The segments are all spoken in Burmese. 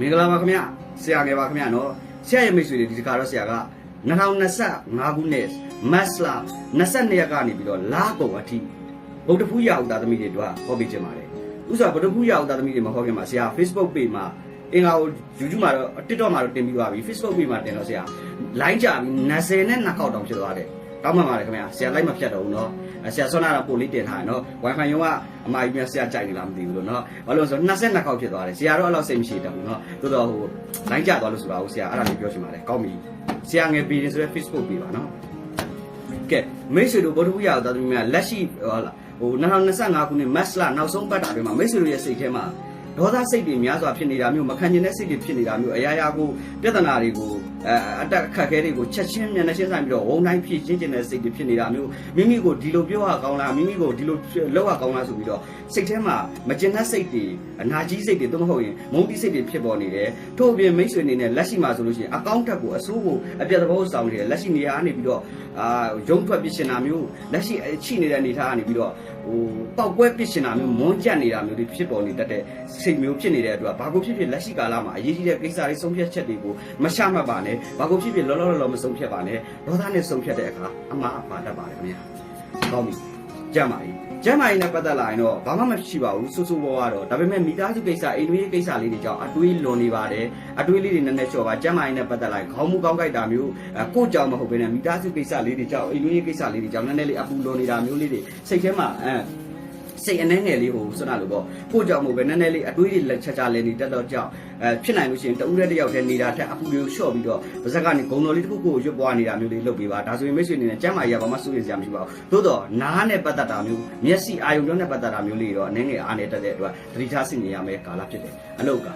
မင်္ဂလာပါခင်ဗျဆရာငယ်ပါခင်ဗျနော်ဆရာရဲ့မိတ်ဆွေတွေဒီတစ်ခါတော့ဆရာက2025ခုနှစ်မတ်လ22ရက်ကနေပြီးတော့လာကုန်အထိဗုဒ္ဓဖူးရအောင်သားသမီးတွေတို့ဟောပေးခြင်းပါတယ်ဥစ္စာဗုဒ္ဓဖူးရအောင်သားသမီးတွေမဟောခင်မှာဆရာ Facebook page မှာအင်္ဂါကို YouTube မှာတော့ TikTok မှာတော့တင်ပြီးသွားပြီ Facebook page မှာတင်တော့ဆရာ line ကြပြီး20နဲ့2ခေါက်တောင်ဖြစ်သွားတယ် တောင်းမှန်ပါတယ်ခင်ဗျာဆရာလိုက်မဖြတ်တော့ဘူးเนาะဆရာဆွမ်းနာတော့ပို့လေးတင်ထားတယ်เนาะ wifi ရုံကအမကြီးများဆရာကြိုက်နေလားမသိဘူးလို့เนาะဘာလို့လဲဆိုတော့22ခေါက်ဖြစ်သွားတယ်ဆရာတော့အဲ့လောက်စိတ်မရှိတတ်ဘူးเนาะတိုးတော့ဟို line ကြသွားလို့ဆိုတာကိုဆရာအဲ့ဒါလေးပြောချင်ပါတယ်ကောင်းပြီဆရာငယ်ပြည်ဆိုရဲ Facebook ပြပါเนาะကဲမိတ်ဆွေတို့ဗုဒ္ဓဘုရားတော်သူများလက်ရှိဟောလာဟို2025ခုနှစ်မတ်လနောက်ဆုံးပတ်တာတွေမှာမိတ်ဆွေတို့ရဲ့စိတ်ထဲမှာ ဒေါသစိတ်တွေများစွာဖြစ်နေတာမျိုးမခံကျင်တဲ့စိတ်တွေဖြစ်နေတာမျိုးအရာရာကိုပြဿနာတွေကိုအဲအတက်အခက်အခဲတွေကိုချက်ချင်းမျက်နှာချင်းဆိုင်ပြီးတော့ဝုံတိုင်းဖြစ်ချင်းကျင်တဲ့စိတ်တွေဖြစ်နေတာမျိုးမိမိကိုဒီလိုပြောရကောင်းလားမိမိကိုဒီလိုလောက်ရကောင်းလားဆိုပြီးတော့စိတ်ထဲမှာမကျင်တဲ့စိတ်တွေအနာကြီးစိတ်တွေသို့မဟုတ်ရင်မုန်းတိစိတ်တွေဖြစ်ပေါ်နေတယ်ထို့အပြင်မိတ်ဆွေအနေနဲ့လက်ရှိမှာဆိုလို့ရှိရင်အကောင့်တက်ကိုအစိုးကိုအပြတ်သဘောဆောင်နေတယ်လက်ရှိနေရာကနေပြီးတော့အာရုံထွက်ပြစ်ရှင်တာမျိုးလက်ရှိချိနေတဲ့အနေထားကနေပြီးတော့ ဟိုပောက်ကွဲပြစ်ရှင်တာမျိုးမွန်းကြက်နေတာမျိုးတွေဖြစ်ပေါ်နေတတ်တဲ့စိတ်မျိုးဖြစ်နေတဲ့အတွက်ဘာကိုဖြစ်ဖြစ်လက်ရှိကာလမှာအရေးကြီးတဲ့ကိစ္စတွေဆုံးဖြတ်ချက်တွေကိုမရှမှတ်ပါနဲ့ဘာကိုဖြစ်ဖြစ်လောလောလောလောမဆုံးဖြတ်ပါနဲ့ဒေါသနဲ့ဆုံးဖြတ်တဲ့အခါအမှားအပါတတ်ပါတယ်ခင်ဗျာကောင်းပြီကြမ်းပါပြီ ကျမ်းမာရေးနဲ့ပတ်သက်လာရင်တော့ဘာမှမရှိပါဘူးဆူဆူဘောကတော့ဒါပေမဲ့မိသားစုကိစ္စအိမ်တွင်းကိစ္စလေးတွေကြောင့်အတွေးလွန်နေပါတယ်အတွေးလေးတွေနည်းနည်းလျှော့ပါကျမ်းမာရေးနဲ့ပတ်သက်လာရင်ခေါင်းမူကောင်းကြိုက်တာမျိုးအဲကိုယ့်ကြောင့်မဟုတ်ဘဲနဲ့မိသားစုကိစ္စလေးတွေကြောင့်အိမ်တွင်းကိစ္စလေးတွေကြောင့်နည်းနည်းလေးအပူလွန်နေတာမျိုးလေးတွေစိတ်ထဲမှာအဲ စိတ်အနှဲငယ်လေးကိုစွနာလို့ပေါ့ကိုကြောင့်မို့ပဲနည်းနည်းလေးအတွေးတွေလက်ချာချာလေးနေတက်တော့ကြောင့်အဲဖြစ်နိုင်လို့ရှိရင်တဦးတည်းတစ်ယောက်တည်းနေတာထက်အပူတွေကိုလျှော့ပြီးတော့ပါဇက်ကနေဂုံတော်လေးတစ်ခုကိုရွတ်ပွားနေတာမျိုးလေးလုပ်ပေးပါဒါဆိုရင်မိတ်ဆွေအနေနဲ့ကျမ်းမာရေးကဘာမှစိုးရိမ်စရာမရှိပါဘူးသို့တော့နားနဲ့ပတ်သက်တာမျိုးမျက်စိအာရုံကြောနဲ့ပတ်သက်တာမျိုးလေးတော့အနေငယ်အားနေတတ်တဲ့အတွက်သတိထားစိတ်နေရမယ်ကာလဖြစ်တယ်အလောက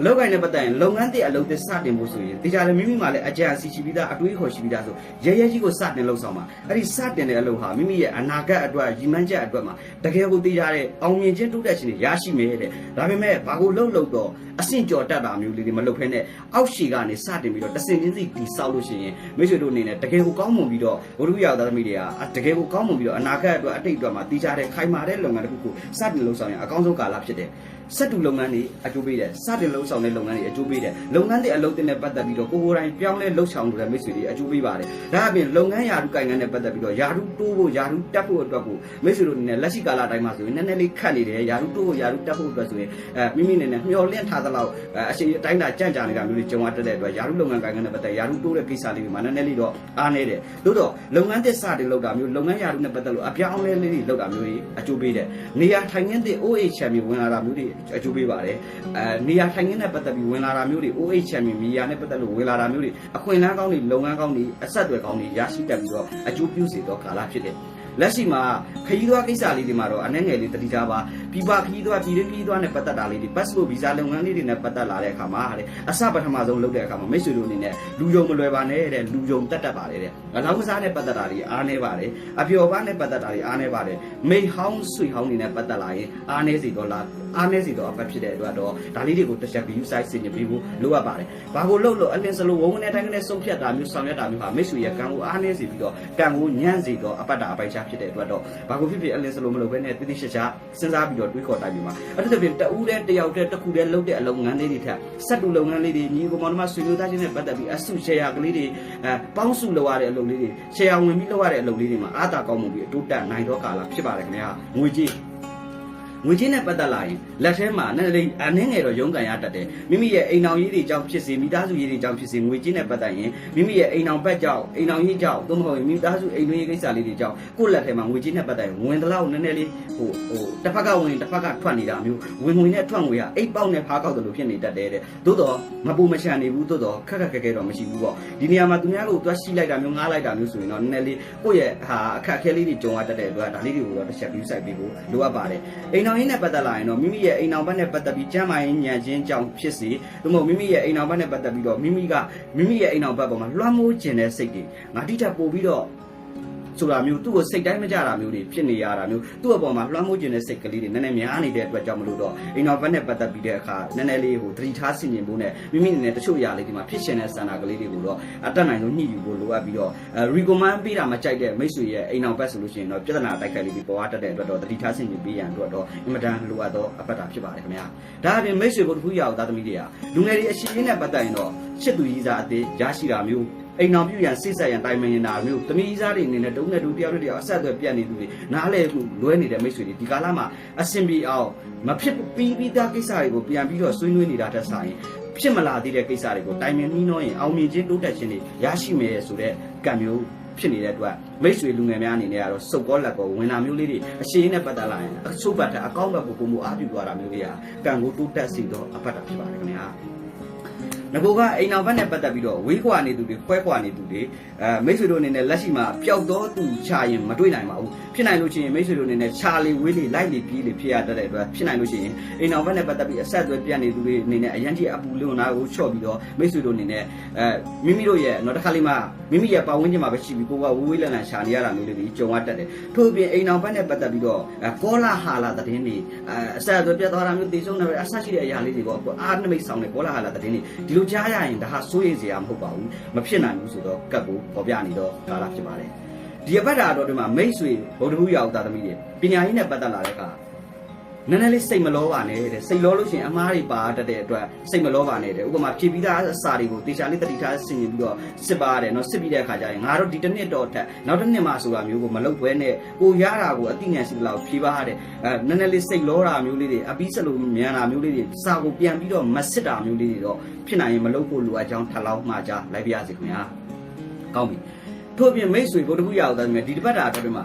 အလောက်ကိုင်းနဲ့ပတ်သက်ရင်လုပ်ငန်းတည်းအလုပ်တည်းစတင်ဖို့ဆိုရင်တေချာလည်းမိမိမှလည်းအကြံစီချပြီးသားအတွေးခေါ်ရှိပြီးသားဆိုရဲရဲကြီးကိုစတင်လှုပ်ဆောင်ပါအဲ့ဒီစတင်တဲ့အလုပ်ဟာမိမိရဲ့အနာဂတ်အတွက်ရည်မှန်းချက်အတွက်မှာတကယ်ကိုတေချာတဲ့အောင်မြင်ခြင်းတိုးတက်ခြင်းတွေရရှိမယ်တဲ့ဒါပေမဲ့ဘာကိုလှုပ်လှုပ်တော့အဆင့်ကျော်တက်တာမျိုးလေးတွေမလုပ်ဖ ೇನೆ အောက်ရှည်ကနေစတင်ပြီးတော့တဆင်ချင်းစီတီဆောက်လို့ရှိရင်မိတ်ဆွေတို့အနေနဲ့တကယ်ကိုကောင်းမွန်ပြီးတော့ဘုရုရောက်သားသမီးတွေကတကယ်ကိုကောင်းမွန်ပြီးတော့အနာဂတ်အတွက်အတိတ်အတွက်မှာတေချာတဲ့ခိုင်မာတဲ့လုပ်ငန်းတစ်ခုကိုစတင်လှုပ်ဆောင်ရင်အကောင်းဆုံးကာလဖြစ်တယ် စက်တူလုပ်ငန်းတွေအကျိုးပေးတယ်စတင်လှုပ်ဆောင်တဲ့လုပ်ငန်းတွေအကျိုးပေးတယ်လုပ်ငန်းတွေအလုပ်တင်နဲ့ပတ်သက်ပြီးတော့ကိုကိုယ်တိုင်ပြောင်းလဲလှုပ်ဆောင်လို့တဲ့မိတ်ဆွေတွေအကျိုးပေးပါတယ်ဒါအပြင်လုပ်ငန်းယာရုကိုင်ငန်းနဲ့ပတ်သက်ပြီးတော့ယာရုတိုးဖို့ယာရုတက်ဖို့အတွက်ကိုမိတ်ဆွေတို့အနေနဲ့လက်ရှိကာလတိုင်းမှာဆိုရင်နည်းနည်းလေးခတ်နေတယ်ယာရုတိုးဖို့ယာရုတက်ဖို့အတွက်ဆိုရင်အဲမိမိအနေနဲ့မျှော်လင့်ထားသလောက်အရှိအတိုင်းတာကြံ့ကြာနေတာမျိုးတွေကြုံရတတ်တဲ့အတွက်ယာရုလုပ်ငန်းကိုင်ငန်းနဲ့ပတ်သက်ယာရုတိုးတဲ့ကိစ္စလေးတွေမှာနည်းနည်းလေးတော့အားနေတယ်သို့တော့လုပ်ငန်းသစ်စတင်လုပ်တာမျိုးလုပ်ငန်းယာရုနဲ့ပတ်သက်လို့အပြောင်းအလဲလေးတွေလုပ်တာမျိုးတွေအကျိုးပေးတယ်နေရာထိုင်ခင်းသစ် OH ချန်ပီယံဝင်လာတာမျိုးတွေအကျိုးပေးပါတယ်အဲနေရာထိုင်ခင်းနဲ့ပတ်သက်ပြီးဝင်လာတာမျိုးတွေ OH ချန်ပီယံမီယာနဲ့ပတ်သက်လို့ဝင်လာတာမျိုးတွေအခွင့်အလမ်းကောင်းတွေလုပ်ငန်းကောင်းတွေအဆက်အသွယ်ကောင်းတွေရရှိတတ်ပြီးတော့အကျိုးပြုစေတော့ကာလဖြစ်တယ်လက်ရှိမှာခရီးသွားကိစ္စလေးတွေမှာတော့အနေငယ်လေးတတိထားပါပြပခရီးသွားပြည်တွင်းခရီးသွားနဲ့ပတ်သက်တာလေးတွေ passport visa လုပ်ငန်းလေးတွေနဲ့ပတ်သက်လာတဲ့အခါမှာတဲ့အစပထမဆုံးလုပ်တဲ့အခါမှာမိတ်ဆွေတို့အနေနဲ့လူယုံမလွယ်ပါနဲ့တဲ့လူယုံတက်တက်ပါတယ်တဲ့။လောက်ကစားနဲ့ပတ်သက်တာတွေအားနေပါတယ်။အပျော်ပါနဲ့ပတ်သက်တာတွေအားနေပါတယ်။မိတ်ဟောင်းဆွေဟောင်းတွေနဲ့ပတ်သက်လာရင်အားနေစီတော့လား အားနေစီတော့အပတ်ဖြစ်တဲ့အတွက်တော့ဒါလေးတွေကိုတစ်ချက် view size ဆင်ញပြီးဖို့လိုအပ်ပါတယ်။ဘာကိုလုပ်လို့အလင်းစလို့ဝုံနဲ့တိုင်းနဲ့ဆုံးဖြတ်တာမျိုးဆောင်ရွက်တာမျိုးဟာမိတ်ဆွေရဲ့ကံကိုအားနေစီပြီးတော့ကံကိုညံ့စီတော့အပတ်တာအပိုက်ချဖြစ်တဲ့အတွက်တော့ဘာကိုဖြစ်ဖြစ်အလင်းစလို့မလုပ်ဘဲနဲ့တိတိကျကျစဉ်းစားပြီးတော့တွေးခေါ်တိုင်းပြီးမှာအဲ့ဒါပြင်တဦးတဲ့တယောက်တဲ့တစ်ခုတဲ့လုပ်တဲ့အလုပ်ငန်းလေးတွေထက်စက်တူလုပ်ငန်းလေးတွေညီကောင်မောင်နှမဆွေမျိုးသားချင်းနဲ့ပတ်သက်ပြီးအစုရှယ်ယာကလေးတွေအဲပေါင်းစုလုပ်ရတဲ့အလုပ်လေးတွေရှယ်ယာဝင်ပြီးလုပ်ရတဲ့အလုပ်လေးတွေမှာအားသာကောင်းမှုပြီးအတိုးတက်နိုင်တော့ကာလဖြစ်ပါတယ်ခင်ဗျာငွေကြီး ငွေချင်းနဲ့ပတ်သက်လာရင်လက်ထဲမှာနဲ့လေးအနှင်းငယ်တော့ရုန်းကန်ရတတ်တယ်မိမိရဲ့အိမ်အောင်ရေးတွေကြောင့်ဖြစ်စေမိသားစုရေးတွေကြောင့်ဖြစ်စေငွေချင်းနဲ့ပတ်သက်ရင်မိမိရဲ့အိမ်အောင်ဘက်ကြောင့်အိမ်အောင်ရေးကြောင့်သို့မဟုတ်ရင်မိသားစုအိမ်တွင်းရေးကိစ္စလေးတွေကြောင့်ကိုယ့်လက်ထဲမှာငွေချင်းနဲ့ပတ်သက်ရင်ဝင်တလောက်နည်းနည်းလေးဟိုဟိုတစ်ဖက်ကဝင်တစ်ဖက်ကထွက်နေတာမျိုးဝင်ငွေနဲ့ထွက်ငွေကအိတ်ပေါက်နဲ့ဖားကောက်တယ်လို့ဖြစ်နေတတ်တယ်တဲ့သို့တော့မပူမချန်နေဘူးသို့တော့ခက်ခက်ခဲခဲတော့မရှိဘူးပေါ့ဒီနေရာမှာသူများကိုတွားရှိလိုက်တာမျိုးငားလိုက်တာမျိုးဆိုရင်တော့နည်းနည်းလေးကိုယ့်ရဲ့ဟာအခက်အခဲလေးတွေကြုံရတတ်တဲ့အတွက်ဒါလေးတွေကိုတော့တစ်ချက် view site ပေးဖို့လိုအပ်ပါတယ်အိမ်အောင်ရေးနဲ့ပတ်သက်လာရင်တော့မိမိရဲ့အိမ်အောင်ဘက်နဲ့ပတ်သက်ပြီးကျမ်းမာရေးညံခြင်းကြောင့်ဖြစ်စေသို့မဟုတ်မိမိရဲ့အိမ်အောင်ဘက်နဲ့ပတ်သက်ပြီးတော့မိမိကမိမိရဲ့အိမ်အောင်ဘက်ပေါ်မှာလွှမ်းမိုးခြင်းတဲ့စိတ်တွေငါတိထက်ပို့ပြီးတော့ ဆိုတာမျိုးသူ့ကိုစိတ်တိုင်းမကြတာမျိုးတွေဖြစ်နေရတာမျိုးသူ့အပေါ်မှာလွှမ်းမိုးခြင်းတဲ့စိတ်ကလေးတွေနည်းနည်းများနေတဲ့အတွက်ကြောင့်မလို့တော့အိမ်တော်ဘက်နဲ့ပတ်သက်ပြီးတဲ့အခါနည်းနည်းလေးဟိုသတိထားဆင်ခြင်ဖို့နဲ့မိမိအနေနဲ့တချို့ຢာလေးဒီမှာဖြစ်ရှင်တဲ့ဆန္ဒကလေးတွေကိုတော့အတက်နိုင်ဆုံးညှိယူဖို့လိုအပ်ပြီးတော့အဲ recommend ပေးတာမကြိုက်တဲ့မိတ်ဆွေရဲ့အိမ်တော်ဘက်ဆိုလို့ရှိရင်တော့ပြဿနာတိုက်ခိုက်လေးတွေပေါ်ရတတ်တဲ့အတွက်တော့သတိထားဆင်ခြင်ပေးရန်အတွက်တော့အင်မတန်လိုအပ်သောအပတ်တာဖြစ်ပါတယ်ခင်ဗျာဒါအပြင်မိတ်ဆွေဘုဒ္ဓဖူးရာကိုသားသမီးတွေကလူငယ်တွေအရှိအင်းနဲ့ပတ်သက်ရင်တော့ရှစ်သူကြီးစားအသေးရရှိတာမျိုး အိမ်တော်ပြုရန်စိတ်ဆက်ရန်တိုင်ပင်နေတာမျိုးတမီးစားတွေအနေနဲ့တုံးနဲ့တူတယောက်နဲ့တယောက်အဆက်အသွယ်ပြတ်နေသူတွေနားလဲခုလွဲနေတဲ့မိတ်ဆွေတွေဒီကာလမှာအဆင်ပြေအောင်မဖြစ်ပြီးပြီးသားကိစ္စတွေကိုပြန်ပြီးတော့ဆွေးနွေးနေတာတက်ဆိုင်ဖြစ်မလာသေးတဲ့ကိစ္စတွေကိုတိုင်ပင်နှီးနှောရင်အောင်မြင်ခြင်းတိုးတက်ခြင်းတွေရရှိမယ်ဆိုတဲ့ကံမျိုးဖြစ်နေတဲ့အတွက်မိတ်ဆွေလူငယ်များအနေနဲ့ကတော့စုပ်ကောလက်ကောဝင်တာမျိုးလေးတွေအရှိန်နဲ့ပတ်သက်လာရင်အချို့ဘက်ကအကောင့်ဘက်ကိုပုံမှုအားပြုသွားတာမျိုးတွေကကံကိုတိုးတက်စေတော့အပတ်တာဖြစ်ပါတယ်ခင်ဗျာ ငကိုကအိမ်နောက်ဘက်နဲ့ပတ်သက်ပြီးတော့ဝေးခွာနေသူတွေခွဲခွာနေသူတွေအဲမိတ်ဆွေတို့အနေနဲ့လက်ရှိမှာပျောက်တော့သူချရင်မတွေ့နိုင်ပါဘူးဖြစ်နိုင်လို့ရှိရင်မိတ်ဆွေတို့အနေနဲ့ချာလေဝေးလေလိုက်လေပြေးလေဖြစ်ရတတ်တဲ့အတွက်ဖြစ်နိုင်လို့ရှိရင်အိမ်နောက်ဘက်နဲ့ပတ်သက်ပြီးအဆက်အသွယ်ပြတ်နေသူတွေအနေနဲ့အရန်ကြီးအပူလေးကိုနားကိုချော့ပြီးတော့မိတ်ဆွေတို့အနေနဲ့အဲမိမိတို့ရဲ့တော့တစ်ခါလေးမှမိမိရဲ့ပတ်ဝန်းကျင်မှာပဲရှိပြီးကိုကဝေးဝေးလန်လန်ရှာနေရတာမျိုးလေးတွေကြုံရတတ်တယ်ထို့အပြင်အိမ်နောက်ဘက်နဲ့ပတ်သက်ပြီးတော့အဲကောလာဟာလာသတင်းတွေအဲအဆက်အသွယ်ပြတ်သွားတာမျိုးတေဆုံးတယ်အဆက်ရှိတဲ့အရာလေးတွေပေါ့အားနမိတ်ဆောင်တဲ့ကောလာဟာလာသတင်းတွေဒီလိုကြားရရင်ဒါဟာစိုးရိမ်စရာမဟုတ်ပါဘူးမဖြစ်နိုင်ဘူးဆိုတော့ကတ်ကိုပေါ်ပြနေတော့ကာလဖြစ်ပါတယ်ဒီအပတ်တာတော့ဒီမှာမိတ်ဆွေဗုဒ္ဓဘုရားသားသမီးတွေပညာရေးနဲ့ပတ်သက်လာတဲ့အခါ နည်းနည်းလေးစိတ်မလောပါနဲ့တဲ့စိတ်လောလို့ရှိရင်အမားတွေပါတတ်တဲ့အတွက်စိတ်မလောပါနဲ့တဲ့ဥပမာဖြည့်ပြီးသားအစာတွေကိုတေချာလေးတတိထားဆင်ရင်ပြီးတော့စစ်ပါရတယ်နော်စစ်ပြီးတဲ့အခါကျရင်ငါတို့ဒီတစ်နှစ်တော့ထက်နောက်တစ်နှစ်မှဆိုတာမျိုးကိုမလုပ်ဘဲနဲ့ကိုရတာကိုအတိညာရှိသလောက်ဖြည့်ပါရတယ်အဲနည်းနည်းလေးစိတ်လောတာမျိုးလေးတွေအပြီးစလို့မြန်တာမျိုးလေးတွေစာကိုပြန်ပြီးတော့မစစ်တာမျိုးလေးတွေတော့ဖြစ်နိုင်ရင်မလုပ်ဖို့လိုအပ်ကြောင်းထပ်လောင်းမှာကြလိုက်ပြရစီခင်ဗျာကောင်းပြီထို့အပြင်မိတ်ဆွေဗုဒ္ဓဘုရားတော်တယ်ဒီတစ်ပတ်တာအတွင်းမှာ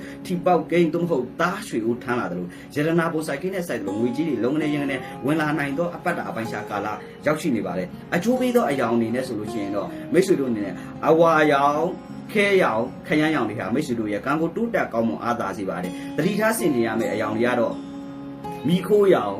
ထီပေါက်ကိန်းသို့မဟုတ်သားရွှေဦးထမ်းလာတယ်လို့ရတနာပိုဆိုင်ကိန်းနဲ့ဆိုင်တယ်လို့ငွေကြီးတွေလုံးကနေရင်ကနေဝင်လာနိုင်တော့အပတ်တာအပိုင်းရှာကာလရောက်ရှိနေပါတယ်အချိုးပေးသောအယောင်အနေနဲ့ဆိုလို့ရှိရင်တော့မိတ်ဆွေတို့အနေနဲ့အဝါရောင်ခဲရောင်ခရမ်းရောင်တွေဟာမိတ်ဆွေတို့ရဲ့ကံကိုတိုးတက်ကောင်းမွန်အားသာစေပါတယ်တတိထားဆင်နေရမယ့်အယောင်တွေကတော့မိခိုးရောင်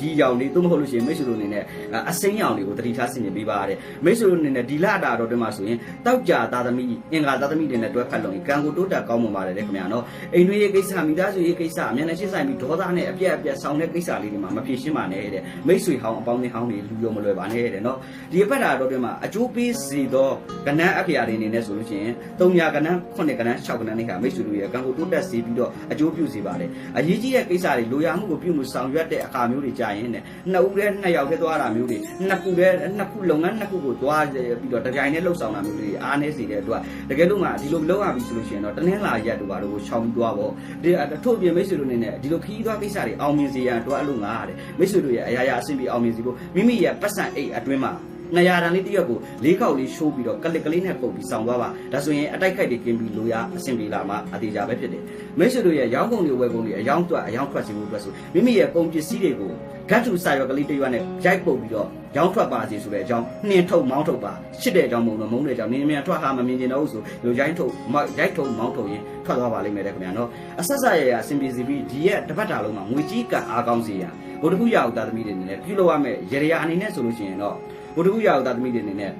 ဒီရောင်လေးသို့မဟုတ်လို့ရှိရင်မိတ်ဆွေတို့အနေနဲ့အစိမ်းရောင်တွေကိုတတိထားဆင်နေပေးပါရတယ်မိတ်ဆွေတို့အနေနဲ့ဒီလတာတော့တွင်မှာဆိုရင်တောက်ကြသားသမီးအင်္ဂါသားသမီးတွေနဲ့တွဲဖက်လို့ကံကိုတိုးတက်ကောင်းမွန်ပါတယ်တဲ့ခင်ဗျာနော်အိမ်တွင်းရေးကိစ္စမိသားစုရေးကိစ္စအမြန်နဲ့ရှင်းဆိုင်ပြီးဒေါသနဲ့အပြက်အပြက်ဆောင်တဲ့ကိစ္စလေးတွေမှာမဖြေရှင်းပါနဲ့တဲ့မိတ်ဆွေဟောင်းအပေါင်းအသင်းဟောင်းတွေလူရောမလွယ်ပါနဲ့တဲ့နော်ဒီအပတ်တာတော့တွင်မှာအကျိုးပေးစေသောကဏ္ဍအဖေရာတွေအနေနဲ့ဆိုလို့ရှိရင်၃ညာကဏ္ဍ9ကဏ္ဍ6ကဏ္ဍတွေဟာမိတ်ဆွေတို့ရဲ့ကံကိုတိုးတက်စေပြီးတော့အကျိုးပြုစေပါတယ်အရေးကြီးတဲ့ကိစ္စတွေလိုရာမှုကိုပြုမှုဆောင်ရွက်တဲ့အခါမျိုးတွေကြာရင်တဲ့နှစ်ဦးတည်းနှစ်ယောက်တည်းသွားတာမျိုးတွေနှစ်ခုတည်းနှစ်ခုလုပ်ငန်းနှစ်ခုကိုသွားပြီးတော့တကြိုင်နဲ့လှုပ်ဆောင်တာမျိုးတွေအားနည်းစေတဲ့အတွက်တကယ်လို့မှဒီလိုလုပ်ရပြီဆိုလို့ရှိရင်တော့တနင်္လာရက်တို့ဘာလို့ကိုရှောင်ပြီးသွားပေါ့ဒီထို့ပြင်မိတ်ဆွေတို့အနေနဲ့ဒီလိုခီးသွားကိစ္စတွေအောင်မြင်စေရန်တော့အဲ့လိုငါရတယ်မိတ်ဆွေတို့ရဲ့အရာရာအဆင်ပြေအောင်မြင်စေဖို့မိမိရဲ့ပတ်စံအိတ်အတွင်းမှာ နှစ်ရာတန်လေးတစ်ရက်ကိုလေးခေါက်လေးရှိုးပြီးတော့ကလစ်ကလေးနဲ့ပုတ်ပြီးဆောင်သွားပါဒါဆိုရင်အတိုက်ခိုက်တွေကင်းပြီးလိုရအဆင်ပြေလာမှအသေးကြပဲဖြစ်တယ်မိတ်ဆွေတို့ရဲ့ရောင်းကုန်တွေဝယ်ကုန်တွေအယောင်းတွက်အယောင်းထွက်စီဖို့အတွက်ဆိုမိမိရဲ့ကုန်ပစ္စည်းတွေကိုဂတ်တူစာရွက်ကလေးတစ်ရွက်နဲ့ရိုက်ပုတ်ပြီးတော့ရောင်းထွက်ပါစီဆိုတဲ့အကြောင်းနှင်းထုတ်မောင်းထုတ်ပါရှစ်တဲ့အကြောင်းမဟုတ်တော့မုန်းတဲ့အကြောင်းနင်းမြန်ထွက်ဟာမမြင်ကျင်တော့ဘူးဆိုလိုရိုင်းထုတ်ရိုက်ထုတ်မောင်းထုတ်ရင်ထွက်သွားပါလိမ့်မယ်တဲ့ခင်ဗျာနော်အဆက်ဆက်ရရအဆင်ပြေစီပြီးဒီရဲ့တစ်ပတ်တာလုံးမှာငွေကြီးကအားကောင်းစေရန်ဘုဒ္ဓဘုရားဥဒ္ဒသမီးတွေအနေနဲ့ပြုလုပ်ရမယ့်ရေရာအနေနဲ့ဆိုလို့ရှိရင်တော့ ဘုဒ္ဓဘုရားဥဒ္ဒသမီးတွေအနေနဲ့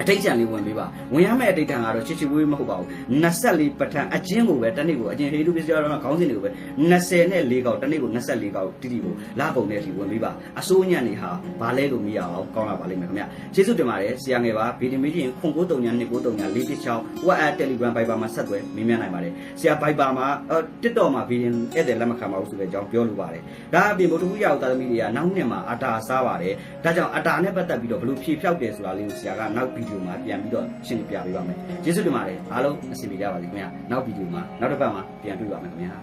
အတိတ်ချံလေးဝင်ပေးပါဝင်ရမယ့်အတိတ်ထံကတော့ချစ်ချစ်ဝေးမဟုတ်ပါဘူး24ပဋ္ဌာန်းအချင်းကိုပဲတနေ့ကိုအချင်းဟေတုပစ္စည်းတော်မှာခေါင်းစဉ်တွေကိုပဲ20နဲ့4កောက်တနေ့ကို24កောက်တိတိကိုလာကုန်တဲ့အထိဝင်ပေးပါအစိုးညံ့နေဟာဘာလဲလို့မရအောင်ကောင်းလာပါလိမ့်မယ်ခင်ဗျကျေးဇူးတင်ပါတယ်ဆရာငယ်ပါဗီဒီမီချင်းခွန်ကိုတုံညာ2ကိုတုံညာ4တစ်ချောင်း WhatsApp Telegram Viber မှာဆက်သွယ်မေးမြန်းနိုင်ပါတယ်ဆရာ Viber မှာ TikTok မှာဗီဒီဧည့်သည်လက်မခံပါဘူးဆိုတဲ့အကြောင်းပြောလိုပါတယ်ဒါအပြင်ဘုဒ္ဓဘုရားဥဒ္ဒသမီးတွေကနောက်နှစ်မှာအတာစားပါတယ်ဒါကြောင့်အတာနဲ့ပတ်သက်ပြီးတော့ဘယ်လိုဖြေဖြောက်တယ်ဆိုတာလေးကိုဆရာကနောက်ဗီဒီယိုမှာပြန်ပြီးတော့ရှင်းပြပေးပါမယ်ကျေးဇူးတင်ပါတယ်အားလုံးအဆင်ပြေကြပါစေခင်ဗျာနောက်ဗီဒီယိုမှာနောက်တစ်ပတ်မှာပြန်တွေ့ပါမယ်ခင်ဗျာ